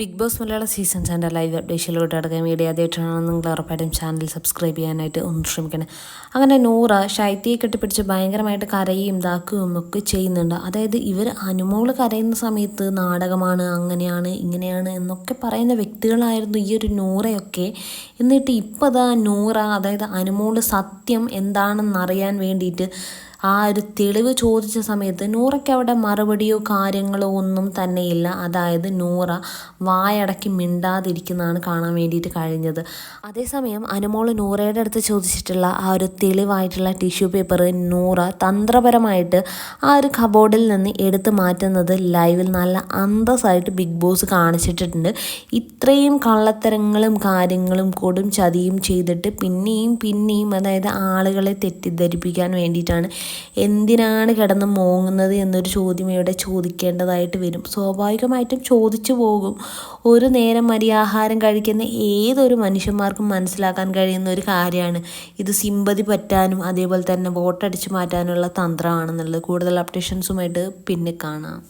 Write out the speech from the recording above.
Big boss മലയാള season സെന്റെ live അപ്ഡേഷനിലോട്ട് അടക്കം വീഡിയോ ആദ്യമായിട്ടാണ് നിങ്ങൾ ഉറപ്പായിട്ടും ചാനൽ സബ്സ്ക്രൈബ് ചെയ്യാനായിട്ട് ഒന്ന് ശ്രമിക്കണം. അങ്ങനെ നൂറ ശൈത്യയെ കെട്ടിപ്പിടിച്ച് ഭയങ്കരമായിട്ട് കരയും ഇതാക്കുകയും ഒക്കെ ചെയ്യുന്നുണ്ട്. അതായത് ഇവർ അനുമോൾ കരയുന്ന സമയത്ത് നാടകമാണ് അങ്ങനെയാണ് ഇങ്ങനെയാണ് എന്നൊക്കെ പറയുന്ന വ്യക്തികളായിരുന്നു ഈ ഒരു നൂറയൊക്കെ. എന്നിട്ട് ഇപ്പോൾ അതാ നൂറ അതായത് അനുമോൾ സത്യം എന്താണെന്നറിയാൻ വേണ്ടിയിട്ട് ആ ഒരു തെളിവ് ചോദിച്ച സമയത്ത് നൂറയ്ക്ക് അവിടെ മറുപടിയോ കാര്യങ്ങളോ ഒന്നും തന്നെയില്ല. അതായത് നൂറ വായടക്കി മിണ്ടാതിരിക്കുന്നതാണ് കാണാൻ വേണ്ടിയിട്ട് കഴിഞ്ഞത്. അതേസമയം അനുമോൾ നൂറയുടെ അടുത്ത് ചോദിച്ചിട്ടുള്ള ആ ഒരു തെളിവായിട്ടുള്ള ടിഷ്യൂ പേപ്പർ നൂറ തന്ത്രപരമായിട്ട് ആ ഒരു കബോർഡിൽ നിന്ന് എടുത്ത് മാറ്റുന്നത് ലൈവിൽ നല്ല അന്തസ്സായിട്ട് ബിഗ് ബോസ് കാണിച്ചിട്ടുണ്ട്. ഇത്രയും കള്ളത്തരങ്ങളും കാര്യങ്ങളും കൊടും ചതിയും ചെയ്തിട്ട് പിന്നെയും പിന്നെയും അതായത് ആളുകളെ തെറ്റിദ്ധരിപ്പിക്കാൻ വേണ്ടിയിട്ടാണ് എന്തിനാണ് കിടന്ന് മോങ്ങുന്നത് എന്നൊരു ചോദ്യം ഇവിടെ ചോദിക്കേണ്ടതായിട്ട് വരും. സ്വാഭാവികമായിട്ടും ചോദിച്ചു പോകും. ഒരു നേരം മരിയാഹാരം കഴിക്കുന്ന ഏതൊരു മനുഷ്യന്മാർക്കും മനസ്സിലാക്കാൻ കഴിയുന്ന ഒരു കാര്യമാണ്. ഇത് സിമ്പതി പറ്റാനും അതേപോലെ തന്നെ വോട്ടടിച്ചു മാറ്റാനുള്ള തന്ത്രമാണെന്നുള്ളത്. കൂടുതൽ അപ്ഡേഷൻസുമായിട്ട് പിന്നെ കാണാം.